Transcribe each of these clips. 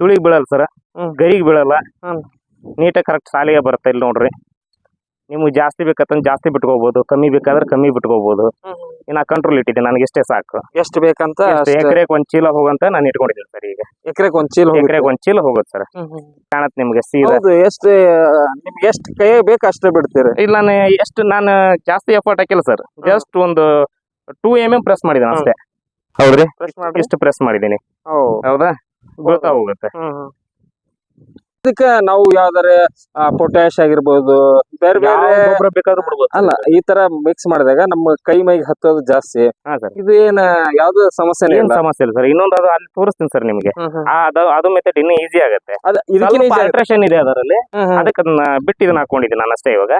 ಸುಳಿಗ್ ಬೀಳಲ್ಲ sir ಹ್ಮ್. ಗರಿಗೆ ಬೀಳಲ್ಲ. ಹ್ಮ್. ನೀಟಾಗಿ correct ಸಾಲಿಗೆ ಬರುತ್ತೆ ಇಲ್ಲಿ ನೋಡ್ರಿ. ನಿಮ್ಗೆ ಜಾಸ್ತಿ ಬೇಕಂತಂದ್ರೆ ಜಾಸ್ತಿ ಬಿಟ್ಕೋಬಹುದು ಕಮ್ಮಿ ಬೇಕಾದ್ರೆ ಕಮ್ಮಿ ಬಿಟ್ಕೋಬಹುದು ಇನ್ನ ಕಂಟ್ರೋಲ್ ಇಟ್ಟಿದ್ದೀನಿ. ನನಗೆ ಇಷ್ಟೇ ಸಾಕು. ಎಷ್ಟು ಬೇಕಂತ ಎಕರೆಗೆ ಒಂದ್ ಚೀಲ ಹೋಗಂತ ನಾನು ಇಟ್ಕೊಂಡಿದ್ದೀನಿ ಸರ್ ಈಗ. ಎಕರೆಗೆ ಒಂದ್ ಚೀಲ ಹೋಗುತ್ತೆ. ಎಕರೆಗೆ ಒಂದ್ ಚೀಲ ಹೋಗುತ್ತೆ ಸರ್ ಹ್ಮ್, ಹ್ಮ್. ಕಾಣತ್ ನಿಮ್ಗೆ ಸೀದಾ. ಹೌದು ಎಷ್ಟು ನಿಮ್ಗೆ ಎಷ್ಟು ಕೈ ಬೇಕು ಅಷ್ಟೇ ಬಿಡ್ತೀರಿ. ಇಲ್ಲ ನಾನು ಎಷ್ಟು ನಾನು ಜಾಸ್ತಿ ಎಫರ್ಟ್ ಹಾಕಿಲ್ಲ ಸರ್ ಜಸ್ಟ್ ಒಂದು ಟೂ ಎಂ ಎಂ ಪ್ರೆಸ್ ಮಾಡಿದ್ದೀನಿ ಅಷ್ಟೇ. ಹೌದ್ರಿ. ಇಷ್ಟು ಪ್ರೆಸ್ ಮಾಡಿದ್ದೀನಿ. ಹೌದಾ? ಬೀಳ್ತಾ ಹೋಗುತ್ತೆ ಇದಕ್ಕೆ ನಾವು ಯಾವ್ದಾರ ಪೊಟ್ಯಾಶ್ ಆಗಿರ್ಬೋದು ಬೇರೆ ಬೇರೆ ಗೊಬ್ಬರ ಬೇಕಾದ್ರೂ ಬಿಡ್ಬೋದು ಅಲ್ಲ ಈ ತರ ಮಿಕ್ಸ್ ಮಾಡಿದಾಗ ನಮ್ಮ ಕೈ ಮೈಗೆ ಹತ್ತೋದು ಜಾಸ್ತಿ. ಹಾ ಸರ್. ಇದು ಏನ ಯಾವ್ದು ಸಮಸ್ಯೆ ಏನ್ ಸಮಸ್ಯೆ ಇಲ್ಲ ಸರ್. ಇನ್ನೊಂದು ಅದು ಅಲ್ಲಿ ತೋರಿಸ್ತೀನಿ ಸರ್ ನಿಮ್ಗೆ. ಆ, ಅದು ಅದು ಮೆಥಡ್ ಇನ್ನೂ ಈಸಿ ಆಗುತ್ತೆ. ಅಲ್ಟ್ರೇಷನ್ ಇದೆ ಅದರಲ್ಲಿ. ಅದಕ್ಕೆ ಅದನ್ನ ಬಿಟ್ಟು ಇದನ್ನ ಹಾಕೊಂಡಿದ್ದೀನಿ ನಾನು ಅಷ್ಟೇ ಇವಾಗ.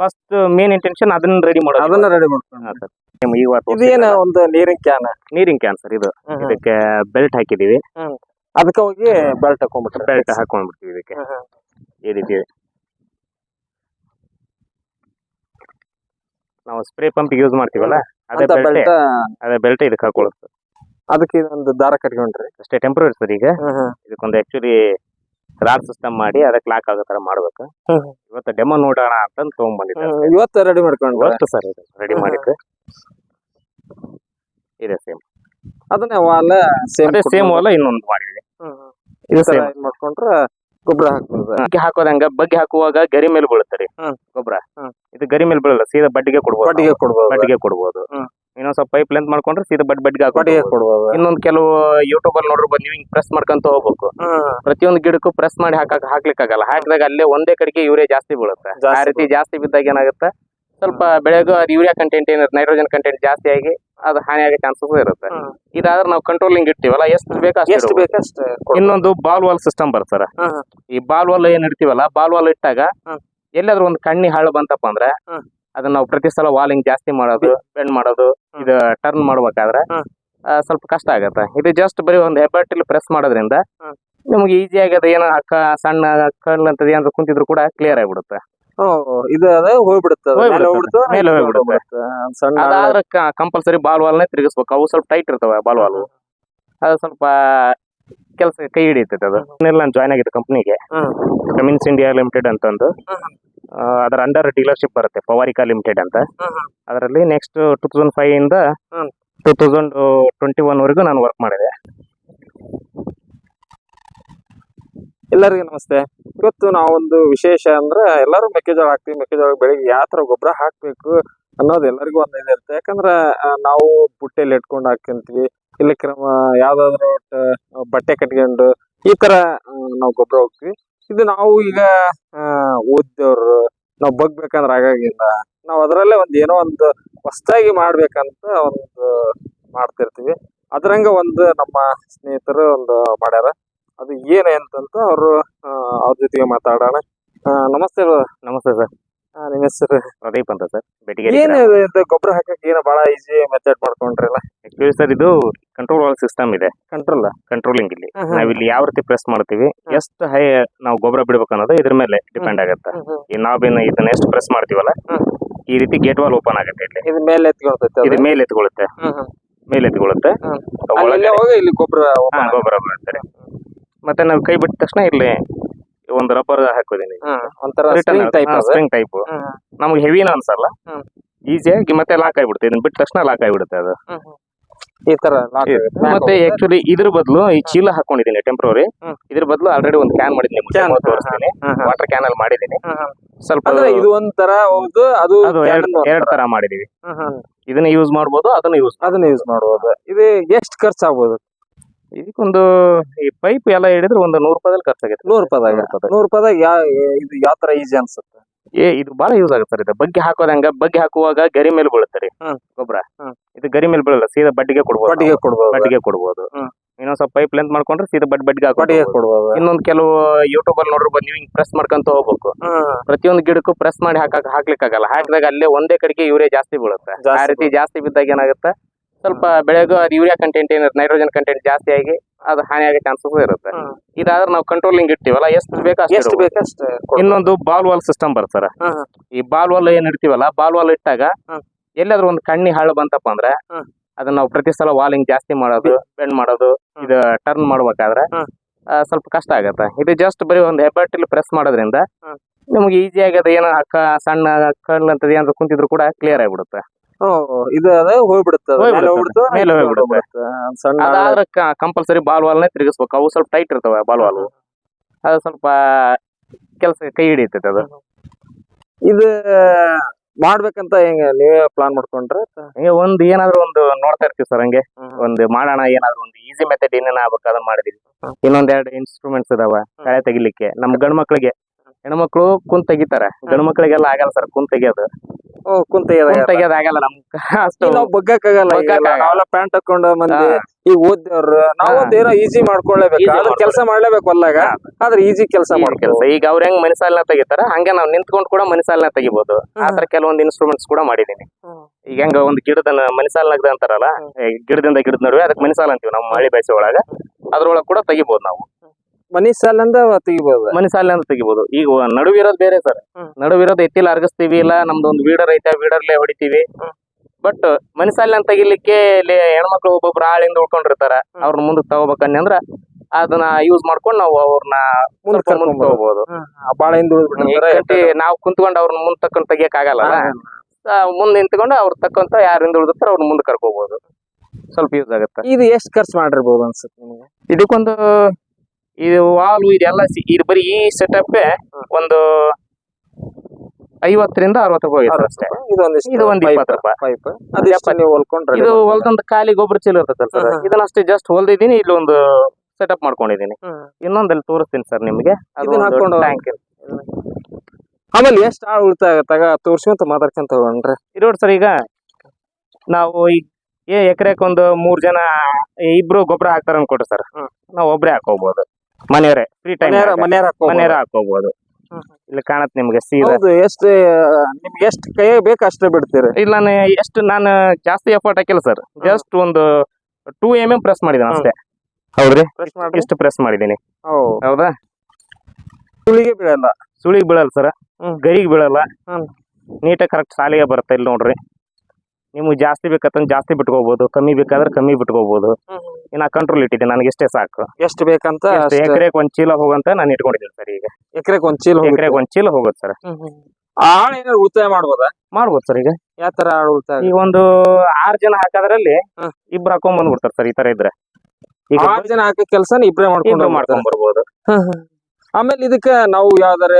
ಫಸ್ಟ್ ಮೇನ್ ಇಂಟೆನ್ಷನ್ ಅದನ್ನ ರೆಡಿ ಮಾಡೋದು ಅದನ್ನ ರೆಡಿ ಮಾಡ್ಕೊಂಡು ಇದೇನ ಒಂದು ನೀರಿನ ಕ್ಯಾನ್ ನೀರಿನ ಕ್ಯಾನ್ ಸರ್ ಇದು. ಇದಕ್ಕೆ ಬೆಲ್ಟ್ ಹಾಕಿದೀವಿ ಅದಕ್ಕೆ ಹೋಗಿ ಬೆಲ್ಟ್ ಹಾಕೊಂಡ್ಬಿಟ್ರೆ. ಬೆಲ್ಟ್ ಹಾಕೊಂಡ್ಬಿಡ್ತೀವಿ ಇದಕ್ಕೆ. ಹ್ಮ್, ಹ್ಮ್. ಈ ರೀತಿ. ನಾವು ಸ್ಪ್ರೇ ಪಂಪ್ ಯೂಸ್ ಮಾಡ್ತೀವಲ್ಲ? ಅದೇ ಅಂತ ಬೆಲ್ಟ್ ಬೆಲ್ಟ್ ಅದೇ ಬೆಲ್ಟ್ ಇದಕ್ಕೆ ಹಾಕೊಳ್ಳುತ್ತೆ. ಅದಕ್ಕೆ ಒಂದು ದಾರ ಕಟ್ಕೊಂಡ್ರಿ. ಅಷ್ಟೇ ಟೆಂಪ್ರರಿ ಸರ್ ಈಗ. ಇದಕ್ಕೊಂದು ಆಕ್ಚುಲಿ ರಾಡ್ ಸಿಸ್ಟಮ್ ಮಾಡಿ ಅದಕ್ಕೆ ಲಾಕ್ ಆಗೋ ತರ ಮಾಡ್ಬೇಕು. ಹ್ಮ್. ಇವತ್ತು ಡೆಮೋ ನೋಡೋಣ ಅಂತ ತಗೊಂಡ್ಬಂದಿದ್ದೆ ಇವತ್ತು ರೆಡಿ ಮಾಡ್ಕೊಂಡ್ರಿ ಇವತ್ತು ಸರ್ ಇದು. ರೆಡಿ ಮಾಡಿದ್ದು. ಇದೆ ಸೇಮ್ ಅದನ್ನ ವಾಲ ಸೇಮ್ ಅದೇ ಸೇಮ್ ಅಲ್ಲ ಇನ್ನೊಂದು ಮಾಡಿದ್ವಿ. ಇದು ಸೇಮ್ ಮಾಡ್ಕೊಂಡ್ರ ಗೊಬ್ಬರ ಹಾಕ್ಬೋದು. ಬಗ್ಗೆ ಹಾಕೋದಂಗ ಬಗ್ಗೆ ಹಾಕುವಾಗ ಗರಿ ಮೇಲೆ ಬೀಳುತ್ತೆ ರೀ. ಹ್ಮ್. ಗೊಬ್ಬರ. ಹ್ಮ್. ಇದು ಗರಿ ಮೇಲೆ ಬೀಳಲ್ಲ ಸೀದಾ ಬಡ್ಡಿಗೆ ಕೊಡ್ಬೋದು ಬಡ್ಡಿಗೆ. ಕೊಡ್ಬೋದು. ಬಡ್ಡಿಗೆ ಕೊಡ್ಬೋದು. ಹ್ಮ್. ಇನ್ನೊಂದ್ ಸ್ವಲ್ಪ ಪೈಪ್ ಲೆಂತ್ ಮಾಡ್ಕೊಂಡ್ರೆ ಸೀದಾ ಬಡ್ ಬಡ್ಡಿಗೆ ಬಡ್ಡಿಗೆ ಹಾಕೋಬಹುದು ಕೊಡ್ಬೋದು. ಇನ್ನೊಂದ್ ಕೆಲವು ಯೂಟ್ಯೂಬ್ ಅಲ್ಲಿ ನೋಡ್ರಿ ನೀವು ಹಿಂಗ್ ಪ್ರೆಸ್ ಮಾಡ್ಕೊಂತ ಹೋಗ್ಬೇಕು. ಹ್ಮ್. ಪ್ರತಿಯೊಂದು ಗಿಡಕ್ಕೂ ಪ್ರೆಸ್ ಮಾಡಿ ಹಾಕಕ್ ಹಾಕ್ಲಿಕ್ಕಾಗಲ್ಲ. ಹಾಕಿದಾಗ ಅಲ್ಲೇ ಒಂದೇ ಕಡೆಗೆ ಯೂರಿಯಾ ಜಾಸ್ತಿ ಬೀಳುತ್ತೆ. ಆ ಜಾಸ್ತಿ ರೀತಿ ಜಾಸ್ತಿ ಬಿದ್ದಾಗ ಏನಾಗುತ್ತೆ? ಸ್ವಲ್ಪ ಬೆಳೆಗೂ ಅದು ಯೂರಿಯಾ ಕಂಟೆಂಟ್ ಏನಿರುತ್ತೆ ನೈಟ್ರೋಜನ್ ಕಂಟೆಂಟ್ ಜಾಸ್ತಿ ಆಗಿ ಅದು ಹಾನಿ ಆಗೋ ಚಾನ್ಸಸ್ ಇರುತ್ತೆ. ಇದಾದ್ರೆ ನಾವು ಕಂಟ್ರೋಲಿಂಗ್ ಇರ್ತೀವಲ್ಲ ಎಷ್ಟು ಬೇಕು ಎಷ್ಟು ಅಷ್ಟು ಬೇಕಷ್ಟು ಇನ್ನೊಂದು ಬಾಲ್ ವಾಲ್ ಸಿಸ್ಟಮ್ ಬರ್ತಾರ ಈ ಬಾಲ್ ವಾಲ್ ಏನ್ ಇಡ್ತೀವಲ್ಲ ಬಾಲ್ ವಾಲ್ ಇಟ್ಟಾಗ. ಎಲ್ಲಾದ್ರೂ ಒಂದು ಕಣ್ಣಿ ಹಾಳು ಬಂತಪ್ಪ ಅಂದ್ರೆ ಅದನ್ನ ನಾವು ಪ್ರತಿ ಸಲ ವಾಲಿಂಗ್ ಜಾಸ್ತಿ ಮಾಡೋದು ಬೆಂಡ್ ಮಾಡೋದು ಇದು ಟರ್ನ್ ಮಾಡ್ಬೇಕಾದ್ರೆ ಸ್ವಲ್ಪ ಕಷ್ಟ ಆಗತ್ತೆ. ಇದು ಜಸ್ಟ್ ಬರೀ ಒಂದು ಹೆಬ್ಬಟ್ಟಿಲ್ ಪ್ರೆಸ್ ಮಾಡೋದ್ರಿಂದ ನಮಗೆ ಈಸಿ ಆಗದ ಏನೋ ಅಕ್ಕ ಸಣ್ಣ ಕಣ್ಣು ಅಂತದ್ ಏನಾದ್ರು ಕುಂತಿದ್ರು ಕೂಡ ಕ್ಲಿಯರ್ ಆಗಿಬಿಡುತ್ತೆ. ಇದು ಅದ ಹೋಗ್ಬಿಡುತ್ತೆ ಅದು. ಮೇಲೆ ಹೋಗ್ಬಿಡುತ್ತೆ. ಹೋಗ್ಬಿಡುತ್ತೆ ಮೇಲೆ ಹೋಗ್ಬಿಡುತ್ತೆ. ಹೋಗ್ಬಿಡುತ್ತೆ. ಒಂದ್ ಸಣ್ಣ ಅದಾದ್ರೆ ಕಂಪಲ್ಸರಿ ಬಾಲ್ ವಾಲ್ನೇ ತಿರುಗಿಸ್ಬೇಕು ಅವು ಸ್ವಲ್ಪ ಟೈಟ್ ಇರ್ತವೆ ಬಾಲ್ ವಾಲ್ ಅದು ಸ್ವಲ್ಪ ಕೆಲಸ ಕೈ ಹಿಡಿಯುತ್ತೆ ಅದು ನಾನು ಜಾಯ್ನ್ ಆಗಿದ್ದೆ ಕಂಪ್ನಿಗೆ ಹ್ಮ್. ಕಮಿನ್ಸ್ ಇಂಡಿಯಾ ಲಿಮಿಟೆಡ್ ಅಂತಂದು ಅದರ ಅಂಡರ್ ಡೀಲರ್ಶಿಪ್ ಬರುತ್ತೆ ಪವಾರಿಕಾ ಲಿಮಿಟೆಡ್ ಅಂತ. ಅದರಲ್ಲಿ ನೆಕ್ಸ್ಟ್ ಟೂ ತೌಸಂಡ್ ಫೈವ್ ಇಂದ. ಟೂ ತೌಸಂಡ್ ಟ್ವೆಂಟಿ ಒನ್ ವರೆಗೂ ನಾನು ವರ್ಕ್ ಮಾಡಿದೆ ಎಲ್ಲರಿಗೂ ನಮಸ್ತೆ. ಇವತ್ತು ನಾವೊಂದು ವಿಶೇಷ ಅಂದ್ರೆ ಎಲ್ಲರೂ ಮೆಕ್ಕೆಜೋಳ ಹಾಕ್ತಿವಿ ಮೆಕ್ಕೆಜೋಳ ಬೆಳಿಗ್ಗೆ ಯಾವ ತರ ಗೊಬ್ಬರ ಹಾಕ್ಬೇಕು ಅನ್ನೋದು ಎಲ್ಲರಿಗೂ ಒಂದು ಇದಿರುತ್ತೆ ಯಾಕಂದ್ರೆ ನಾವು ಬುಟ್ಟೆಲಿ ಇಟ್ಕೊಂಡು ಹಾಕಿಂತೀವಿ ಇಲ್ಲ ಕ್ರಮ ಯಾವ್ದಾದ್ರು ಬಟ್ಟೆ ಕಟ್ಕೊಂಡು ಈ ತರ ನಾವು ಗೊಬ್ಬರ ಹೋಗ್ತೀವಿ ಇದು ನಾವು ಈಗ ಓದಿದವ್ರು, ನಾವು ಬಗ್ಬೇಕಂದ್ರೆ ಆಗಾಗಿಲ್ಲ ನಾವು ಅದರಲ್ಲೇ ಒಂದು ಏನೋ ಒಂದು ಹೊಸದಾಗಿ ಮಾಡ್ಬೇಕಂತ ಒಂದು ಮಾಡ್ತಿರ್ತೀವಿ. ಅದ್ರಂಗ ಒಂದು ನಮ್ಮ ಸ್ನೇಹಿತರು ಒಂದು ಮಾಡ್ಯಾರ. ಅದು ಏನು ಅಂತಂತ ಅವರು ಅವ್ರ ಜೊತೆಗೆ ಮಾತಾಡೋಣ. ನಮಸ್ತೆ ನಮಸ್ತೆ ಸರ್. ನಿಮ್ಮ ಹೆಸರು? ಪ್ರದೀಪ್ ಅಂತ ಸರ್. ಬೆಟ್ಟಿಗೆ ಇದು ಗೊಬ್ಬರ ಹಾಕಕ್ಕೆ ಏನು ಬಹಳ ಈಸಿ ಮೆಥಡ್ ಮಾಡ್ಕೊಂಡ್ರಲ್ಲ? ಆಕ್ಚುಲಿ ಸರ್ ಇದು ಕಂಟ್ರೋಲ್ ವಾಲ್ ಸಿಸ್ಟಮ್ ಇದೆ. ಕಂಟ್ರೋಲ್ ಕಂಟ್ರೋಲಿಂಗ್ ಇಲ್ಲಿ. ನಾವಿಲ್ಲಿ ಯಾವ ರೀತಿ ಪ್ರೆಸ್ ಮಾಡ್ತೀವಿ ಎಷ್ಟು ಹೈ ನಾವು ಗೊಬ್ಬರ ಬಿಡ್ಬೇಕು ಅನ್ನೋದು ಇದ್ರ ಮೇಲೆ ಡಿಪೆಂಡ್ ಆಗುತ್ತೆ. ಈ ನಾವೇನು ಇದನ್ನ ಎಷ್ಟು ಪ್ರೆಸ್ ಮಾಡ್ತೀವಲ್ಲ ಈ ರೀತಿ ಗೇಟ್ ವಾಲ್ ಓಪನ್ ಆಗುತ್ತೆ ಇಲ್ಲಿ. ಇದು ಮೇಲೆ ಎತ್ಕೊಳ್ತೈತೆ ಇದು ಮೇಲೆ ಎತ್ಕೊಳ್ಳುತ್ತೆ ಮೇಲೆ ಎತ್ಕೊಳ್ಳುತ್ತೆ ಇಲ್ಲಿ ಗೊಬ್ಬರ ಓಪನ್ ಗೊಬ್ಬರ ಬರುತ್ತೆ. ಮತ್ತೆ ನಾವು ಕೈ ಬಿಟ್ಟ ತಕ್ಷಣ ಇಲ್ಲಿ ಒಂದು ರಬ್ಬರ್ ಹಾಕಿದೀನಿ. ಒಂಥರ ಸ್ಪ್ರಿಂಗ್ ಟೈಪ್ ನಮ್ಗೆ ಹೆವಿನ ಅನ್ಸಲ್ಲ. ಹ್ಮ್. ಈಸಿಯಾಗಿ ಮತ್ತೆ ಲಾಕ್ ಆಗಿಬಿಡುತ್ತೆ. ಇದನ್ನ ಬಿಟ್ಟ ತಕ್ಷಣ ಲಾಕ್ ಆಗಿಬಿಡುತ್ತೆ ಅದು. ಈ ತರ lock ಆಗುತ್ತೆ. ಮತ್ತೆ. ಆಕ್ಚುಲಿ ಇದ್ರ ಬದಲು ಈ ಚೀಲ ಹಾಕೊಂಡಿದ್ದೀನಿ ಟೆಂಪ್ರವರಿ ಹ್ಮ್. ಇದ್ರ ಬದಲು ಆಲ್ರೆಡಿ ಒಂದು ಕ್ಯಾನ್ ಮಾಡಿದ್ದೀನಿ Can, ತೋರಿಸ್ತೀನಿ ಹ್ಮ್, ಹ್ಮ್. ವಾಟರ್ ಕ್ಯಾನ್ ಅಲ್ಲಿ ಮಾಡಿದೀನಿ. ಹ್ಮ್, ಹ್ಮ್. ಸ್ವಲ್ಪ ಅಂದ್ರೆ ಇದು ಒಂಥರ ಹೌದು ಅದು ಅದು ಎರಡ್ ಒಂಥರ. ಎರಡ್ ತರ ಮಾಡಿದೀವಿ. ಹ್ಮ್, ಹ್ಮ್. ಇದನ್ನ ಯೂಸ್ ಮಾಡ್ಬೋದು ಅದನ್ನ ಯೂಸ್ ಅದನ್ನ ಯೂಸ್ ಮಾಡ್ಬೋದು. ಇದು ಎಷ್ಟು ಖರ್ಚಾಗ್ಬೋದು? ಇದಕ್ಕೊಂದು ಈ ಪೈಪ್ ಎಲ್ಲ ಹಿಡಿದ್ರೆ ಒಂದು ನೂರು ರೂಪಾಯಿದಲ್ಲಿ ಖರ್ಚಾಗೈತೆ ನೂರು ರೂಪಾಯಿದಾಗ ನೂರು ರೂಪಾಯಿದಾಗ. ನೂರು ರೂಪಾಯಿದಾಗ ಯಾ ಇದು ಯಾವ ತರ ಈಜಿ ಅನ್ಸುತ್ತೆ? ಏ ಇದು ಬಹಳ ಯೂಸ್ ಆಗುತ್ತೆ ಸರ್ ಇದು. ಬಗ್ಗೆ ಹಾಕೋದಂಗ ಬಗ್ಗೆ ಹಾಕುವಾಗ ಗರಿ ಮೇಲೆ ಬೀಳುತ್ತೆ ರೀ. ಹ್ಮ್. ಗೊಬ್ಬರ ಹ್ಮ್. ಇದು ಗರಿ ಮೇಲೆ ಬೀಳಲ್ಲ ಸೀದಾ ಬಡ್ಡಿಗೆ ಕೊಡ್ಬೋದು ಬಡ್ಡಿಗೆ. ಕೊಡ್ಬೋದು. ಬಡ್ಡಿಗೆ ಕೊಡ್ಬೋದು. ಹ್ಮ್. ಇನ್ನೊಂದ್ ಸ್ವಲ್ಪ ಪೈಪ್ ಲೆಂತ್ ಮಾಡ್ಕೊಂಡ್ರೆ ಸೀದಾ ಬಡ್ ಬಡ್ಡಿಗೆ ಬಡ್ಡಿಗೆ ಕೊಡಬಹುದು ಕೊಡ್ಬೋದು. ಇನ್ನೊಂದ್ ಕೆಲವು ಯೂಟ್ಯೂಬ್ ಅಲ್ಲಿ ನೋಡಿರ್ಬೋದು ನೀವು ಹಿಂಗ್ ಪ್ರೆಸ್ ಮಾಡ್ಕೊಂತ ಹೋಗ್ಬೇಕು. ಹ್ಮ್. ಪ್ರತಿಯೊಂದು ಗಿಡಕ್ಕೂ ಪ್ರೆಸ್ ಮಾಡಿ ಹಾಕಕ್ ಹಾಕ್ಲಿಕ್ಕಾಗಲ್ಲ. ಹಾಕಿದಾಗ ಅಲ್ಲೇ ಒಂದೇ ಕಡೆಗೆ ಯೂರಿಯಾ ಜಾಸ್ತಿ ಬೀಳುತ್ತೆ. ಆ ಜಾಸ್ತಿ ರೀತಿ ಜಾಸ್ತಿ ಬಿದ್ದಾಗ ಏನಾಗುತ್ತೆ? ಸ್ವಲ್ಪ ಬೆಳೆಗೂ ಅದು ಯೂರಿಯಾ ಕಂಟೆಂಟ್ ಏನಿರುತ್ತೆ ನೈಟ್ರೋಜನ್ ಕಂಟೆಂಟ್ ಜಾಸ್ತಿ ಆಗಿ ಅದು ಹಾನಿ ಆಗೋ ಚಾನ್ಸಸ್ ಇರುತ್ತೆ. ಇದಾದ್ರೂ ನಾವು ಕಂಟ್ರೋಲಿಂಗ್ ಇಟ್ಟಿವಲ್ಲ ಎಷ್ಟು ಬೇಕು ಎಷ್ಟು ಬೇಕಷ್ಟು ಇನ್ನೊಂದು ಬಾಲ್ ವಾಲ್ ಸಿಸ್ಟಮ್ ಬರ್ತಾರ. ಈ ಬಾಲ್ ವಾಲ್ ಏನ್ ಇಡ್ತೀವಲ್ಲ ಬಾಲ್ ವಾಲ್ ಇಟ್ಟಾಗ. ಎಲ್ಲಾದ್ರೂ ಒಂದು ಕಣ್ಣಿ ಹಾಳು ಬಂತಪ್ಪ ಅಂದ್ರೆ ಅದನ್ನ ನಾವು ಪ್ರತಿ ಸಲ ವಾಲಿಂಗ್ ಜಾಸ್ತಿ ಮಾಡೋದು ಬೆಂಡ್ ಮಾಡೋದು ಇದು ಟರ್ನ್ ಮಾಡ್ಬೇಕಾದ್ರೆ ಸ್ವಲ್ಪ ಕಷ್ಟ ಆಗತ್ತೆ. ಇದು ಜಸ್ಟ್ ಬರೀ ಒಂದು ಹೆಬ್ಬಟ್ಟಿಲಿ ಪ್ರೆಸ್ ಮಾಡೋದ್ರಿಂದ ನಮಗೆ ಈಸಿ ಆಗದ ಏನೋ ಅಕ್ಕ ಸಣ್ಣ ಕಳ್ಳ ಅಂತದ್ ಏನಾದ್ರು ಕುಂತಿದ್ರು ಕೂಡ ಕ್ಲಿಯರ್ ಆಗಿಬಿಡುತ್ತೆ. ಇದು ಅದ ಹೋಗ್ಬಿಡುತ್ತೆ ಅದು. ಮೇಲೆ ಹೋಗ್ಬಿಡುತ್ತೆ. ಹೋಗ್ಬಿಡುತ್ತೆ ಮೇಲೆ ಇದು ಹೋಗ್ಬಿಡುತ್ತೆ. ಹೋಗ್ಬಿಡುತ್ತೆ. ಸಣ್ಣ ಅದಾದ್ರೆ ಕಂಪಲ್ಸರಿ ಬಾಲ್ ವಾಲ್ನೇ ತಿರುಗಿಸ್ಬೇಕು. ಅವು ಸ್ವಲ್ಪ ಟೈಟ್ ಇರ್ತವೆ ಬಾಲ್ ವಾಲ್ ಅದು ಸ್ವಲ್ಪ ಕೆಲಸ ಕೈ ಹಿಡಿತೈತೆ ಅದು. ಇದು ಮಾಡ್ಬೇಕಂತ ಹೆಂಗ ನೀವೇ ಪ್ಲಾನ್ ಮಾಡ್ಕೊಂಡ್ರೆ ಏ ಒಂದ್ ಏನಾದ್ರು ಒಂದು ನೋಡ್ತಾ ಇರ್ತೀವಿ ಸರ್ ಹಂಗೆ. ಒಂದ್ ಮಾಡೋಣ ಏನಾದ್ರು ಒಂದು ಈಸಿ ಮೆಥಡ್ ಏನೇನ ಆಗ್ಬೇಕು ಅದನ್ನ ಮಾಡಿದೀವಿ ಇನ್ನೊಂದ್ ಎರಡು ಇನ್ಸ್ಟ್ರೂಮೆಂಟ್ಸ್ ಇದಾವ. ಕಳೆ ತೆಗಿಲಿಕ್ಕೆ. ನಮ್ ಗಂಡ್ ಮಕ್ಳಿಗೆ ಹೆಣ್ಮಕ್ಳು ಕುಂತ ತೆಗಿತಾರೆ. ಗಂಡು ಮಕ್ಳಿಗೆಲ್ಲ ಆಗಲ್ಲ ಸರ್ ಕುಂತ ತೆಗಿಯೋದು. ಕುಂತ ಕುಂತ್ ತೆಗಿಯೋದ್ ಆಗಲ್ಲ ನಮ್ ಅಷ್ಟು ನಾವು ಬಗ್ಗಕ್ಕಾಗಲ್ಲ ಬಗ್ಗಕ್ಕಾಗಲ್ಲ. ನಾವೆಲ್ಲ ಪ್ಯಾಂಟ್ ಹಾಕೊಂಡ ಮಂದಿ ಹಾ. ಈಗ ನಾವು ಏನೋ ಈಸಿ ಮಾಡ್ಕೊಳ್ಳೇಬೇಕು Easy ಅದ್ರ ಕೆಲಸ ಮಾಡ್ಲೇಬೇಕು ಅಲ್ಲಾಗ ಆದ್ರೆ ಈಜಿ ಕೆಲಸ ಕೆಲಸ. ಮಾಡ್ಬೇಕು ಈಗ ಅವ್ರ ಹೆಂಗ್ ಮನಿಸಾಲಿನ ತೆಗಿತಾರ ಹಂಗೆ ನಾವ್ ನಿಂತ್ಕೊಂಡ್ ಕೂಡ ಮನಿಸಾಲಿನ ತೆಗಿಬಹುದು ಆತರ ಕೆಲವೊಂದು ಇನ್ಸ್ಟ್ರೂಮೆಂಟ್ಸ್ ಕೂಡ ಮಾಡಿದೀನಿ. ಈಗ ಹೆಂಗ ಒಂದ್ ಗಿಡದ ಮನಿಸಾಲ್ ನಗದ ಅಂತಾರಲ್ಲ ಏ, ಗಿಡದಿಂದ ಗಿಡದ ನಡುವೆ ಅದಕ್ಕೆ ಮನಸಾಲ ಅಂತೀವಿ ನಮ್ಮ ಹಳ್ಳಿ ಬೇಸಿ ಒಳಗ. ಅದ್ರೊಳಗ ಕೂಡ ತೆಗಿಬಹುದು ನಾವು. ಮನಿ ಸಾಲಂದ ತೆಗಿಬಹುದು ಮನಿಸಾಲಿನ ಅಂತ ತೆಗಿಬಹುದು ಈಗ ನಡುವಿರೋದ್ ಬೇರೆ ಸರ್. ನಡುವಿರೋದು ನಡುವಿರೋದ್ ಎತ್ತಿಲ್ ಅರ್ಗಿಸ್ತೀವಿ ಇಲ್ಲ ನಮ್ದು ಒಂದು ವೀಡರ್ ಐತೆ ವೀಡರ್ಲೆ ಹೊಡಿತೀವಿ. ಬಟ್ ಬಟ್ ಸಾಲ ತೆಗಿಲಿಕ್ಕೆ ಇಲ್ಲಿ ಹೆಣ್ಮಕ್ಳು ಒಬ್ಬೊಬ್ರು ಆಳಿಂದ ಉಳ್ಕೊಂಡಿರ್ತಾರ. ಅವ್ರನ್ನ ಮುಂದಕ್ಕೆ ತಗೋಬೇಕನ್ನಿ ಅಂದ್ರ ಅದನ್ನ ಯೂಸ್ ಮಾಡ್ಕೊಂಡು ನಾವು ಅವ್ರನ್ನ ಮುಂದೆ ತಗೋಬಹುದು ಬಾಳ ಹಿಂದ್ ನಾವು ಕುಂತ್ಕೊಂಡು ಅವ್ರನ್ನ ಮುಂದ್ ತಕೊಂಡ್ ತೆಗಿಯಕ್ ಆಗಲ್ಲ. ಮುಂದೆ ನಿಂತ್ಕೊಂಡು ಅವ್ರ ತಕ್ಕಂತ ಯಾರು ಹಿಂದೆ ಉಳಿದಿರ್ತಾರ ಅವ್ರ ಮುಂದೆ ಕರ್ಕೋಬಹುದು ಸ್ವಲ್ಪ ಯೂಸ್ ಆಗುತ್ತೆ. ಇದು ಎಷ್ಟು ಖರ್ಚು ಮಾಡಿರ್ಬೋದು ಅನ್ಸುತ್ತೆ ನಿಮಗೆ? ಇದಕ್ಕೊಂದು ಇದು ವಾಲ್ವ್ ಇದೆಲ್ಲ ಸಿ- ಇದು ಬರೀ ಈ ಸೆಟಪ್ ಒಂದು ಐವತ್ತರಿಂದ ಅರವತ್ತು ರೂಪಾಯಿ ಅಷ್ಟೇ ಇದು ಒಂದ್ ಇಪ್ಪತ್ತು ರೂಪಾಯಿ. ಪೈಪ್ ಇದು ಹೊಲ್ದಂತ ಖಾಲಿ ಗೊಬ್ಬರ ಚೀಲ ಇರ್ತದಲ್ಲ ಸರ್. ಹ್ಮ್ ಹ್ಮ್. ಇದನ್ನ ಅಷ್ಟೇ ಜಸ್ಟ್ ಹೊಲ್ದಿದ್ದೀನಿ ಇಲ್ಲಿ ಒಂದು ಸೆಟಪ್ ಮಾಡ್ಕೊಂಡಿದ್ದೀನಿ. ಇನ್ನೊಂದಲ್ಲಿ ತೋರಿಸ್ತೀನಿ ಸರ್ ನಿಮಗೆ. ಅದನ್ನ ಹಾಕೊಂಡು ಟ್ಯಾಂಕ್ ಆಮೇಲೆ ಎಷ್ಟು ಆಳು ಉಳಿತಾಯ ತಗ ತೋರಿಸ್ಕೊಂತ ಮಾತಾಡ್ಕೊಂತ ಹೋಗ್ರಿ ಇದು ಸರ್ ಈಗ ನಾವು ಈಗ ಏ ಎಕರೆಕ್ ಒಂದು ಮೂರ್ ಜನ ಇಬ್ರು ಗೊಬ್ಬರ ಹಾಕ್ತಾರ ಅನ್ಕೊಟ್ರಿ ಸರ್. ನಾವು ಒಬ್ರೇ ಹಾಕೋಬಹುದು ಮನೆಯವರೇ ಫ್ರೀ ಟೈಮ್ ಮನೆಯವರ ಮನೆಯಾರ ಮನೆಯವರೇ ಹಾಕೋಬಹುದು ಹ್ಮ್. ಇಲ್ಲಿ ಕಾಣತ್ ನಿಮ್ಗೆ ಸೀರೆ. ಹೌದು ಎಷ್ಟು ನಿಮ್ಗೆ ಎಷ್ಟು ಕೈ ಬೇಕು ಅಷ್ಟೇ ಬಿಡ್ತೀರಿ. ಇಲ್ಲ ನಾನು ಎಷ್ಟು ನಾನು ಜಾಸ್ತಿ ಎಫರ್ಟ್ ಹಾಕಿಲ್ಲ ಸರ್ ಜಸ್ಟ್ ಒಂದು ಟೂ ಎಂ ಎಂ ಪ್ರೆಸ್ ಮಾಡಿದ್ದೀನಿ ಅಷ್ಟೇ. ಹೌದ್ರಿ? ಪ್ರೆಸ್ ಇಷ್ಟು ಪ್ರೆಸ್ ಮಾಡಿದ್ದೀನಿ. ಹೌದು ಹೌದಾ? ಸುಳಿಗೆ ಬೀಳಲ್ಲ. ಸುಳಿಗ್ ಬೀಳಲ್ಲ ಸರ್ ಹ್ಮ್. ಗರಿಗ್ ಬೀಳಲ್ಲ. ಹ್ಮ್. ನೀಟಾಗಿ ಕರೆಕ್ಟ್ ಸಾಲಿಗೆ ಬರುತ್ತೆ ಇಲ್ಲಿ ನೋಡ್ರಿ. ನಿಮ್ಗೆ ಜಾಸ್ತಿ ಬೇಕಂತ ಜಾಸ್ತಿ ಬಿಟ್ಕೋಬಹುದು ಕಮ್ಮಿ ಬೇಕಾದ್ರೆ ಕಮ್ಮಿ ಬಿಟ್ಕೋಬಹುದು ಇನ್ನ ಕಂಟ್ರೋಲ್ ಇಟ್ಟಿದ್ದೀನಿ ನನಗೆ ಎಷ್ಟೇ ಸಾಕು. ಎಷ್ಟು ಬೇಕಂತ ಎಕರೆಗೆ ಒಂದ್ ಚೀಲ ಹೋಗಂತ ನಾನು ಇಟ್ಕೊಂಡಿದ್ದೀನಿ ಸರ್ ಈಗ. ಎಕರೆಗೆ ಒಂದ್ ಚೀಲ ಹೋಗುತ್ತೆ. ಎಕರೆಗೆ ಒಂದ್ ಚೀಲ ಹೋಗುತ್ತೆ ಸರ್. ಆಳ್ ಏನಾದ್ರು ಉಳಿತಾಯ ಮಾಡ್ಬೋದಾ? ಮಾಡ್ಬೋದು ಸರ್ ಈಗ. ಯಾವ ತರ ಆಳ್ ಉಳಿತಾಯ ಈಗ ಒಂದು ಆರ್ ಜನ ಹಾಕೋದ್ರಲ್ಲಿ ಹ್ಮ್. ಇಬ್ರು ಹಾಕೊಂಡ್ ಬಂದ್ಬಿಡ್ತಾರೆ ಸರ್ ಈ ತರ ಇದ್ರೆ. ಈಗ ಆರ್ ಜನ ಹಾಕೋ ಕೆಲಸ ಇಬ್ರೇ ಮಾಡ್ಕೊಂಡು ಇಬ್ರು. ಮಾಡ್ಕೊಂಡ್ ಬರ್ಬೋದು. ಆಮೇಲೆ ಇದಕ್ಕ ನಾವು ಯಾವ್ದಾರ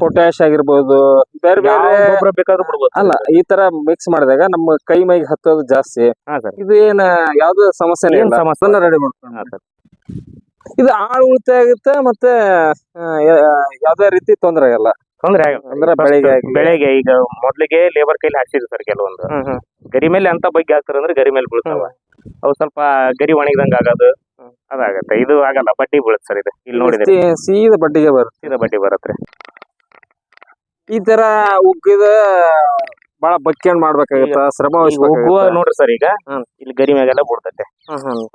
ಪೊಟ್ಯಾಶ್ ಆಗಿರ್ಬೋದು ಬೇರೆ ಬೇರೆ ಗೊಬ್ಬರ ಬೇಕಾದ್ರೂ ಬಿಡ್ಬೋದು ಅಲ್ಲ ಈ ತರ ಮಿಕ್ಸ್ ಮಾಡಿದಾಗ ನಮ್ಮ ಕೈ ಮೈಗೆ ಹತ್ತೋದು ಜಾಸ್ತಿ. ಹಾ ಸರ್. ಇದು ಏನ ಯಾವ್ದು ಏನ್ ಸಮಸ್ಯೆ? ಅದನ್ನ ರೆಡಿ ಮಾಡ್ಕೊಂಡು ಹಾ ಸರ್. ಇದು ಆಳು ಉಳಿತಾಯ ಆಗುತ್ತೆ ಮತ್ತೆ ಆ, ಯಾ- ಯಾವ್ದೇ ರೀತಿ ತೊಂದರೆ ಆಗಲ್ಲ. ತೊಂದ್ರೆ ಆಗಲ್ಲ ಅಂದ್ರೆ First ಬೆಳೆಗೆ ಈಗ ಮೊದ್ಲಿಗೆ ಲೇಬರ್ ಕೈಲಿ ಹಾಕ್ಸಿದ್ರು ಸರ್ ಕೆಲವೊಂದು. ಗರಿ ಮೇಲೆ ಅಂತ ಬಗ್ಗೆ ಹಾಕ್ತಾರೆ ಅಂದ್ರೆ ಗರಿ ಮೇಲೆ ಬೀಳ್ತಾವ. ಅವು ಸ್ವಲ್ಪ ಗರಿ ಒಣಗಿದಂಗ ಆಗೋದು. ಅದಾಗತ್ತೆ. ಇದು ಆಗಲ್ಲ ಬಡ್ಡಿ ಬೀಳುತ್ತೆ ಸರ್ ಇದು. ಇಲ್ಲಿ ನೋಡಿದ್ರೆ. ಸೀದ ಬಡ್ಡಿಗೆ ಬರುತ್ತೆ. ಸೀದಾ ಬಡ್ಡಿ ಬರುತ್ತೆ. ಈ ತರ ಉಗ್ಗಿದ ಬಹಳ ಬಕ್ಕೊಂಡ್ ಮಾಡ್ಬೇಕಾಗತ್ತ ಶ್ರಮ ಉಗ್ಗುವ. ನೋಡ್ರಿ ಸರ್ ಈಗ. ಇಲ್ಲಿ ಗರಿ ಮ್ಯಾಗೆಲ್ಲ ಬೀಳ್ತೈತೆ.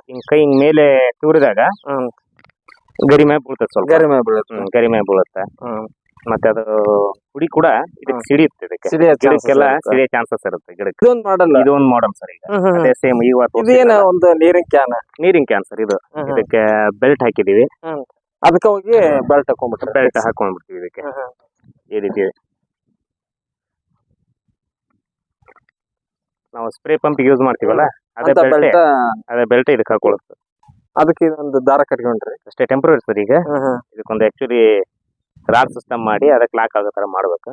ಹಿಂಗ್ ಕೈ ಹಿಂಗ್ ಮೇಲೆ ತೂರಿದಾಗ ಹ್ಮ್. ಗರಿ ಮ್ಯಾಗ ಬೀಳ್ತದೆ ಸ್ವಲ್ಪ. ಗರಿ ಮ್ಯಾಗ ಬೀಳುತ್ತೆ. ಗರಿ ಮ್ಯಾಗ ಬೀಳುತ್ತೆ. ಹ್ಮ್. ಮತ್ತೆ ಅದು ಹುಡಿ ಕೂಡ ಇದಕ್ಕೆ ಸಿಡಿ ಸಿಡಿಯುತ್ತೆ ಇದಕ್ಕೆ. ಸಿಡಿಯೋ chances ಗಿಡಕ್ಕೆಲ್ಲ ಇರುತ್ತೆ. ಸಿಡಿಯೋ ಚಾನ್ಸಸ್ ಇರುತ್ತೆ ಗಿಡಕ್ಕೆ. ಮಾಡಲ್ ಮಾಡಲ್ಲ ಇದು ಒಂದು ಮಾಡಲ್ ಸರ್ ಈಗ ಅದೇ ಸೇಮ್ ಇದೇನ ಒಂದು ನೀರಿನ ಕ್ಯಾನ್ ನೀರಿನ ಕ್ಯಾನ್ಸರ್ ಇದು. ಇದಕ್ಕೆ ಬೆಲ್ಟ್ ಹಾಕಿದೀವಿ ಅದಕ್ಕೆ ಹೋಗಿ ಬೆಲ್ಟ್ ಹಾಕೊಂಡ್ಬಿಟ್ರೆ. ಬೆಲ್ಟ್ ಹಾಕೊಂಡ್ಬಿಡ್ತೀವಿ ಇದಕ್ಕೆ. ಈ ರೀತಿ. ನಾವು ಸ್ಪ್ರೇ ಪಂಪ್ ಯೂಸ್ ಮಾಡ್ತೀವಲ್ಲ? ಅದೇ ಅಂತ ಬೆಲ್ಟ್ ಬೆಲ್ಟ್ ಅದೇ ಬೆಲ್ಟ್ ಇದಕ್ಕೆ ಹಾಕೊಳ್ಳುತ್ತೆ ಅದಕ್ಕೆ ಇದೊಂದು ದಾರ ಕಟ್ಕೊಂಡ್ರಿ. ಅಷ್ಟೇ ಟೆಂಪ್ರರಿ ಸರ್ ಈಗ. ಇದಕ್ಕೊಂದು ಆಕ್ಚುಲಿ ರಾಡ್ ಸಿಸ್ಟಮ್ ಮಾಡಿ ಅದಕ್ಕೆ ಲಾಕ್ ಆಗೋ ತರ ಮಾಡ್ಬೇಕು.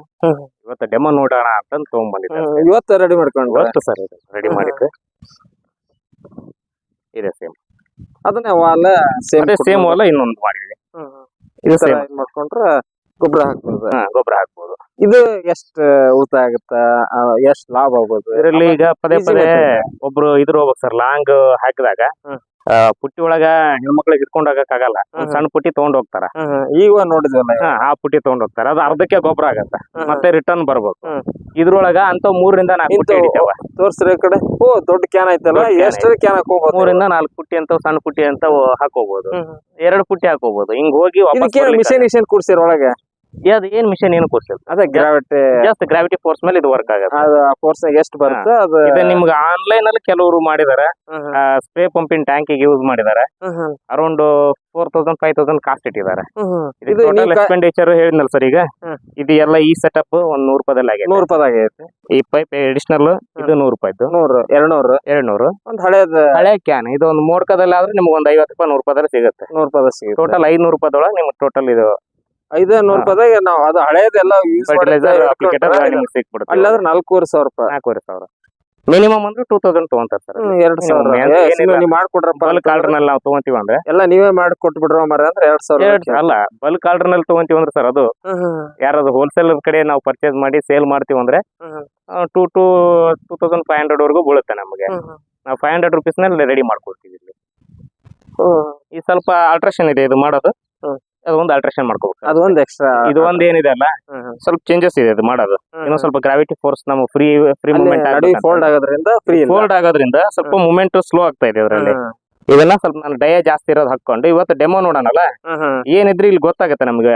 ಇವತ್ತು ಡೆಮೋ ನೋಡೋಣ ಅಂತ ತಗೊಂಡ್ಬಂದಿದ್ದೆ ಇವತ್ತು ರೆಡಿ ಮಾಡ್ಕೊಂಡು ಇವತ್ತು ಸರ್ ಇದು ರೆಡಿ ಹ್ಮ್. ಮಾಡಿದ್ದು. ಇದೆ ಸೇಮ್ ಅದನ್ನೇ ವಾಲ ಸೇಮ್ ಸೇಮ್ ವಾಲ ಇನ್ನೊಂದು ಮಾಡಿದ್ವಿ ಇದು. ಸೇಮ್ ಮಾಡ್ಕೊಂಡ್ರ ಗೊಬ್ಬರ ಹಾಕ್ಬೋದು. ಗೊಬ್ಬರ ಹಾಕ್ಬೋದು. ಇದು ಎಷ್ಟು ಉಳಿತಾಯ ಆಗುತ್ತ? ಎಷ್ಟು ಲಾಭ ಆಗ್ಬೋದು ಇದರಲ್ಲಿ ಈಗ ಪದೇ ಪದೇ ಒಬ್ರು ಇದ್ರ ಹೋಗ್ಬೇಕು ಸರ್ ಲಾಂಗ್ ಹಾಕಿದಾಗ ಪುಟ್ಟಿ ಒಳಗ ಹೆಣ್ಮಕ್ಳಿಗೆ ಇಟ್ಕೊಂಡ್ ಹೋಗಕ್ಕಾಗಲ್ಲ ಆಗಲ್ಲ. ಸಣ್ಣ ಪುಟ್ಟಿ ತಗೊಂಡ್ ಹೋಗ್ತಾರ ಈಗ ನೋಡಿದ್ವಲ್ಲ ಆ ಪುಟ್ಟಿ ತಗೊಂಡ್ ಹೋಗ್ತಾರ ಅದು ಅರ್ಧಕ್ಕೆ ಗೊಬ್ಬರ ಆಗತ್ತ. ಮತ್ತೆ ರಿಟರ್ನ್ ಬರ್ಬೇಕು ಹ್ಮ್. ಇದ್ರೊಳಗ ಅಂತ ಮೂರಿಂದ ನಾಲ್ಕು ಪುಟ್ಟಿ ಹಿಡಿತಾವ. ತೋರ್ಸ್ರಿ ಕಡೆ. ಓ ದೊಡ್ಡ ಕ್ಯಾನ್ ಐತಲ್ಲ. ಎಷ್ಟು ಎಷ್ಟರ ಕ್ಯಾನ್ ಹಾಕೋಬಹುದು ಮೂರಿಂದ ನಾಲ್ಕು ಪುಟ್ಟಿ ಅಂತ ಸಣ್ಣ ಪುಟ್ಟಿ ಅಂತ ಹಾಕೋಬಹುದು ಎರಡು ಪುಟ್ಟಿ ಹಾಕೋಬಹುದು ಹಿಂಗ್ ಹೋಗಿ ಮಿಷನ್ ಮಿಷನ್ ಕೂಡ್ಸಿರ ಒಳಗೆ? ಅದು ಏನ್ ಮಿಷನ್ ಏನು ಕೂರ್ಸಿಲ್ಲ ಅದೇ ಗ್ರಾವಿಟಿ ಜಸ್ಟ್ ಗ್ರಾವಿಟಿ ಫೋರ್ಸ್ ಮೇಲೆ ಇದು ವರ್ಕ್ ಆಗುತ್ತೆ. ಅದು ಫೋರ್ಸ್ ಎಷ್ಟು ಬರುತ್ತೆ ಅದು ಇದು ನಿಮ್ಗೆ ಆನ್ಲೈನ್ ಅಲ್ಲಿ ಕೆಲವರು ಮಾಡಿದ್ದಾರೆ ಸ್ಪ್ರೇ ಪಂಪಿನ ಟ್ಯಾಂಕಿಗೆ ಯೂಸ್ ಮಾಡಿದ್ದಾರೆ around four thousand five thousand cost ಇಟ್ಟಿದ್ದಾರೆ. ಇದು ಟೋಟಲ್ ಎಕ್ಸ್ಪೆಂಡಿಚರ್ ಹೇಳಿದ್ನಲ್ಲ ಸರ್ ಈಗ. ಇದು ಎಲ್ಲ ಈ ಸೆಟಪ್ ಒಂದ್ ನೂರು ರೂಪಾಯಿದಲ್ಲಿ ಆಗಿದೆ ನೂರು ರೂಪಾಯಿ ಆಗೈತಿ. ಈ ಪೈಪ್ ಅಡಿಷನಲ್ ಇದು ನೂರ್ ರೂಪಾಯಿದು. ನೂರು ಎರಡ್ ನೂರು ಎರಡ್ನೂರು. ಎರಡ್ನೂರು. ಒಂದ್ ಹಳೇದ ಹಳೆ ಕ್ಯಾನ್ ಇದು ಒಂದು ಮೋಡ್ಕದಲ್ಲಿ ಆದ್ರೆ ನಿಮ್ಗೆ ಒಂದ್ ಐವತ್ತು ರೂಪಾಯಿ ನೂರು ರೂಪಾಯಿ ಸಿಗುತ್ತೆ. ನೂರು ರೂಪಾಯಿ ಸಿಗುತ್ತೆ. ಟೋಟಲ್ ಐದ್ನೂರು ರೂಪಾಯಿದೊಳಗೆ ನಿಮ್ಗೆ ಟೋಟಲ್ ಇದು ಐದು ನೂರು ರೂಪಾಯಿದಾಗ ನಾವು ಅದು ಹಳೇದೆಲ್ಲ ಯೂಸ್ ಫರ್ಟಿಲೈಸರ್ ಅಪ್ಲಿಕೇಟರ್ ನಿಮ್ಗೆ ಸಿಕ್ಬಿಡುತ್ತೆ. ಅಲ್ಲಾದ್ರೆ ನಾಲ್ಕೂವರೆ ಸಾವಿರ ರೂಪಾಯಿ. ನಾಲ್ಕೂವರೆ ಸಾವಿರ. ಮಿನಿಮಮ್ ಅಂದ್ರೆ ಟೂ ತೌಸಂಡ್ ತಗೊಂತಾರೆ ಸರ್ ಎರಡ್ ಸಾವಿರ. ನೀವು. ಮಾಡ್ಕೊಡ್ರಪ್ಪ ಬಲ್ಕ್ ಆರ್ಡರ್ನಲ್ಲಿ ನಾವು ತಗೊಂತೀವಿ ಅಂದ್ರೆ ಎಲ್ಲ ನೀವೇ ಮಾಡಿ ಕೊಟ್ಬಿಡ್ರ ಮರ ಅಂದ್ರೆ ಎರಡ್ ಸಾವಿರ ಅಲ್ಲ ಬಲ್ಕ್ ಆರ್ಡರ್ನಲ್ಲಿ ತಗೊಂತೀವಿ ಅಂದ್ರೆ ಸರ್ ಅದು ಯಾರಾದ್ರೂ ಹೋಲ್ಸೇಲ್ ಕಡೆ ನಾವು ಪರ್ಚೇಸ್ ಮಾಡಿ ಸೇಲ್ ಮಾಡ್ತೀವಿ ಅಂದ್ರೆ two to two thousand five hundred ವರೆಗೂ ಬೀಳುತ್ತೆ ನಮಗೆ. ನಾವು ಫೈವ್ ಹಂಡ್ರೆಡ್ ರುಪೀಸ್ನಲ್ಲಿ ರೆಡಿ ಮಾಡ್ಕೊಡ್ತೀವಿ ಇಲ್ಲಿ. ಈ ಸ್ವಲ್ಪ ಆಲ್ಟ್ರೇಷನ್ ಇದೆ ಇದು ಮಾಡೋದು. ಅದೊಂದು ಆಲ್ಟ್ರೇಷನ್ ಮಾಡ್ಕೋಬೇಕು. ಅದು ಒಂದು ಎಕ್ಸ್ಟ್ರಾ ಇದು ಒಂದ್ ಏನಿದೆ ಅಲ್ಲ? ಸ್ವಲ್ಪ ಚೇಂಜಸ್ ಇದೆ ಅದು ಮಾಡೋದು. ಇನ್ನೊಂದ್ ಸ್ವಲ್ಪ ಗ್ರಾವಿಟಿ ಫೋರ್ಸ್ ನಮ್ಮ ಫ್ರೀ ಫ್ರೀ ಮೂವ್ಮೆಂಟ್ ಫೋಲ್ಡ್ ಆಗೋದ್ರಿಂದ ಫ್ರೀ ಫೋಲ್ಡ್ ಆಗೋದ್ರಿಂದ ಸ್ವಲ್ಪ ಮೂವ್ಮೆಂಟ್ ಸ್ಲೋ ಆಗ್ತಾ ಇದೆ ಅದರಲ್ಲಿ. ಇದೆಲ್ಲ ಸ್ವಲ್ಪ ನಾನು ಡಯ ಜಾಸ್ತಿ ಇರೋದು ಹಾಕೊಂಡು ಇವತ್ತು ಡೆಮೋ ನೋಡೋಣಲ್ಲ? ಏನಿದ್ರೆ ಇಲ್ಲಿ ಗೊತ್ತಾಗುತ್ತೆ ನಮ್ಗೆ.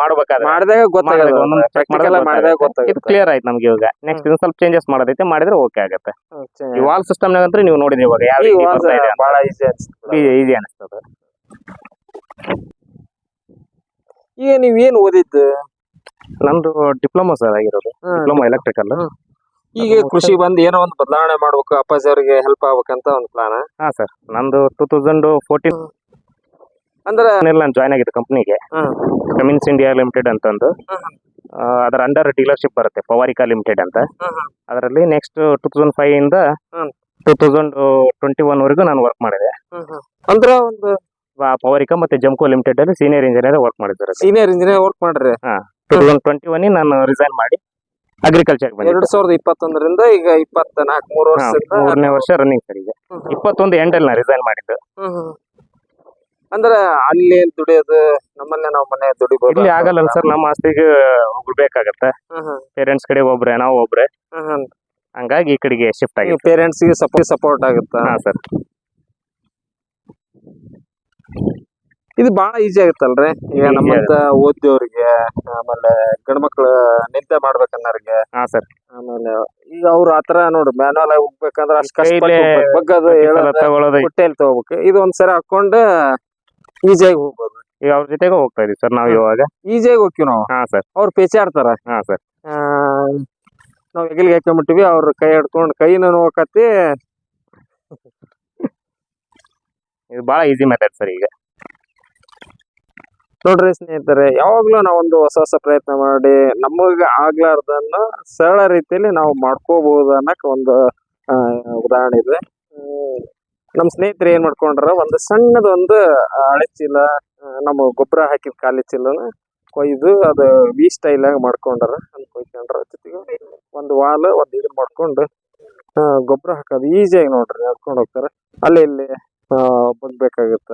ಮಾಡ್ಬೇಕಾದ್ರೆ. ಮಾಡಿದಾಗ ಗೊತ್ತಾಗುತ್ತೆ ಮಾಡಿದಾಗ ಒಂದೊಂದು check ಮಾಡಿದಾಗ ಮಾಡಿದಾಗ ಗೊತ್ತಾಗುತ್ತೆ. ಕ್ಲಿಯರ್ ಆಯ್ತು ನಮ್ಗೆ ಇವಾಗ. ನೆಕ್ಸ್ಟ್ ಇನ್ನು ಸ್ವಲ್ಪ ಚೇಂಜಸ್ ಮಾಡೋದೈತೆ ಮಾಡಿದ್ರೆ ಓಕೆ ಆಗುತ್ತೆ. ಈ ವಾಲ್ ಸಿಸ್ಟಮ್ ನಾಗಂತೂ ನೀವು ನೋಡಿದ್ರಿ ಇವಾಗ ಯಾವ ಈಸಿ ಅನಿಸ್ತದೆ. ಈಗ ನೀವ್ ಏನ್ ಓದಿದ್ದು? ನಂದು ಡಿಪ್ಲೊಮಾ ಸರ್ ಆಗಿರೋದು. ಡಿಪ್ಲೊಮಾ ಎಲೆಕ್ಟ್ರಿಕಲ್ ಈಗ ಕೃಷಿ ಬಂದು ಏನೋ ಒಂದು ಬದಲಾವಣೆ ಮಾಡ್ಬೇಕು ಅಪ್ಪಾಜಿ ಅವ್ರಿಗೆ ಹೆಲ್ಪ್ ಆಗ್ಬೇಕಂತ ಒಂದು ಪ್ಲಾನ್ ಹಾ ಸರ್. ನಂದು ಟೂ ತೌಸಂಡ್ ಫೋರ್ಟೀನ್ ಅಂದ್ರೆ ನಾನು ಜಾಯ್ನ್ ಆಗಿದ್ದು ಕಂಪ್ನಿಗೆ. ಕಮಿನ್ಸ್ ಇಂಡಿಯಾ ಲಿಮಿಟೆಡ್ ಅಂತಂದು ಅದರ ಅಂಡರ್ ಡೀಲರ್ಶಿಪ್ ಬರುತ್ತೆ ಪವಾರಿಕಾ ಲಿಮಿಟೆಡ್ ಅಂತ. ಅದರಲ್ಲಿ ನೆಕ್ಸ್ಟ್ ಟೂ ತೌಸಂಡ್ ಫೈವ್ ಇಂದ. ಟೂ ತೌಸಂಡ್ ಟ್ವೆಂಟಿ ಒನ್ ವರೆಗೂ ನಾನು ವರ್ಕ್ ಮಾಡಿದೆ. ಅಂದ್ರೆ ಒಂದು ಪವಾರಿಕಾ ಮತ್ತೆ ಜಮ್ಕೋ ಲಿಮಿಟೆಡ್ ಅಲ್ಲಿ ಸೀನಿಯರ್ ಇಂಜಿನಿಯರ್ ವರ್ಕ್ ಮಾಡಿದ್ದಾರೆ ಸೀನಿಯರ್ ಇಂಜಿನಿಯರ್ ವರ್ಕ್ ಮಾಡ್ರಿ? ಟೂ ತೌಸಂಡ್ ಟ್ವೆಂಟಿ ಒನ್ ನಾನು ರಿಸೈನ್ ಮಾಡಿ ಅಗ್ರಿಕಲ್ಚರ್ ಬಂದೆ ಎರಡ್ ಸಾವಿರದ ಇಪ್ಪತ್ತೊಂದರಿಂದ ಈಗ ಇಪ್ಪತ್ತ ನಾಲ್ಕು ಮೂರು ವರ್ಷ ಮೂರನೇ ವರ್ಷ ರನ್ನಿಂಗ್ ಸರ್ ಈಗ. ಇಪ್ಪತ್ತೊಂದು ಎಂಟಲ್ಲಿ ನಾನು ರಿಸೈನ್ ಮಾಡಿದ್ದು. ಅಂದ್ರ ಅಲ್ಲಿ ದುಡಿಯೋದು? ನಮ್ಮಲ್ಲೇ ನಾವು ಮನೆ ದುಡಿಬೋದು ಇಲ್ಲಿ ಆಗಲ್ಲ ಸರ್ ನಮ್ಮ ಆಸ್ತಿಗೆ ಒಬ್ರು ಬೇಕಾಗತ್ತೆ. ಪೇರೆಂಟ್ಸ್ ಕಡೆ ಒಬ್ರೆ ನಾವು ಒಬ್ರೆ. ಹಂಗಾಗಿ ಈ ಕಡೆಗೆ ಶಿಫ್ಟ್ ಆಗಿ ಪೇರೆಂಟ್ಸ್ಗೆ ಸಪೋರ್ಟ್ ಸಪೋರ್ಟ್ ಆಗುತ್ತಾ? ಹಾ ಸರ್. ಇದು ಬಹಳ ಈಜಿ ಆಗುತ್ತಲ್ರಿ? ಈಗ Easy ನಮ್ಮಂತ ಓದ್ದವ್ರಿಗೆ ಆಮೇಲೆ ಗಂಡ್ಮಕ್ಳು ನಿದ್ದೆ ಮಾಡ್ಬೇಕನ್ನೋರಿಗೆ ಹಾ ಸರ್. ಆಮೇಲೆ ಈಗ ಅವ್ರು ಆತರ ನೋಡ್ರಿ ಮ್ಯಾನುವಲ್ ಆಗಿ ಹೋಗ್ಬೇಕಂದ್ರ ಅಷ್ಟ್ ಕಷ್ಟ ಕೈಲೇ ಬಗ್ಗದು ಹೇಳೋದು ತಗೊಳ್ಳೋದು ಹೊಟ್ಟೆಲ್ ತಗೋಬೇಕು. ಇದು ಒಂದ್ಸರಿ ಹಾಕೊಂಡು ಈಜಿಯಾಗಿ ಹೋಗ್ಬೋದು. ಈಗ ಅವ್ರ ಜೊತೆಗೆ ಹೋಗ್ತಾ ಇದೀವಿ ಸರ್ ನಾವು ಇವಾಗ. ಈಸಿಯಾಗಿ ಹೋಗ್ತೀವಿ ನಾವು. ಹಾ ಸರ್. ಅವ್ರು ಪೇಚಾಡ್ತಾರ. ಹಾ ಸರ್. ಆ, ನಾವ್ ಹೆಗಲಿಗೆ ಹಾಕೊಂಡ್ಬಿಟ್ಟಿವಿ ಅವ್ರ ಕೈ ಹಿಡ್ಕೊಂಡು ಕೈನ ನೋವಕತ್ತಿ ಇದು ಬಹಳ ಈಸಿ ಮೆಥಡ್ ಸರ್ ಈಗ. ನೋಡ್ರಿ ಸ್ನೇಹಿತರೆ, ಯಾವಾಗ್ಲೂ ನಾವೊಂದು ಹೊಸ ಹೊಸ ಪ್ರಯತ್ನ ಮಾಡಿ ನಮಗ ಆಗ್ಲಾರ್ದನ್ನ ಸರಳ ರೀತಿಯಲ್ಲಿ ನಾವು ಮಾಡ್ಕೋಬಹುದು ಅನ್ನಕ್ ಒಂದು ಉದಾಹರಣೆ ಇದೆ. ನಮ್ಮ ನಮ್ ಸ್ನೇಹಿತರು ಏನ್ ಮಾಡ್ಕೊಂಡ್ರ, ಒಂದು ಸಣ್ಣದೊಂದು ಹಳೆ ಚೀಲ ನಮ್ಮ ಗೊಬ್ಬರ ಹಾಕಿದ ಖಾಲಿ ಚೀಲನ ಕೊಯ್ದು ಅದು ವಿ ಸ್ಟೈಲ್ ಆಗಿ ಮಾಡ್ಕೊಂಡಾರ ಅಂತ ಕೊಯ್ಕೊಂಡ್ರ ಜೊತೆಗೆ ಒಂದು ವಾಲ್, ಒಂದು ಇದನ್ನ ಮಾಡ್ಕೊಂಡು ಗೊಬ್ಬರ ಹಾಕೋದು ಈಸಿಯಾಗಿ ನೋಡ್ರಿ ನಡ್ಕೊಂಡು ಹೋಗ್ತಾರೆ. ಅಲ್ಲಿ ಇಲ್ಲಿ ಬಗ್ಬೇಕಾಗತ್ತ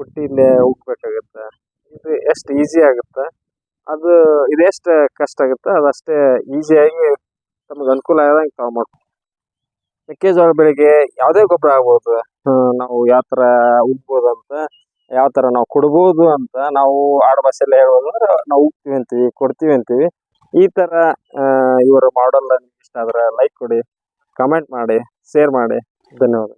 ಪುಟ್ಟಿಲೇ ಹೋಗ್ಬೇಕಾಗತ್ತೆ. ಇದು ಎಷ್ಟು ಈಸಿ ಆಗುತ್ತೆ. ಅದು ಇದೆಷ್ಟು ಕಷ್ಟ ಆಗುತ್ತೆ ಅದಷ್ಟೇ ಈಸಿಯಾಗಿ ತಮಗೆ ಅನುಕೂಲ ಆದಂಗೆ ತಾವು ಮೆಕ್ಕೆಜೋಳ ಬೆಳೆಗೆ ಯಾವುದೇ ಗೊಬ್ಬರ ಆಗ್ಬೋದು. ನಾವು ಯಾವ ಥರ ಉಗ್ಬೋದು ಅಂತ ಯಾವ ಥರ ನಾವು ಕೊಡ್ಬೋದು ಅಂತ ನಾವು ಆಡ ಭಾಷೆಯಲ್ಲಿ ಹೇಳ್ಬೋದು ಅಂದ್ರೆ ನಾವು ಉಗ್ತೀವಿ ಅಂತೀವಿ ಕೊಡ್ತೀವಿ ಅಂತೀವಿ. ಈ ಆ, ಇವರ ಮಾಡಲ್ ಇಷ್ಟ ಆದ್ರೆ ಲೈಕ್ ಕೊಡಿ ಕಮೆಂಟ್ ಮಾಡಿ ಶೇರ್ ಮಾಡಿ. ಧನ್ಯವಾದ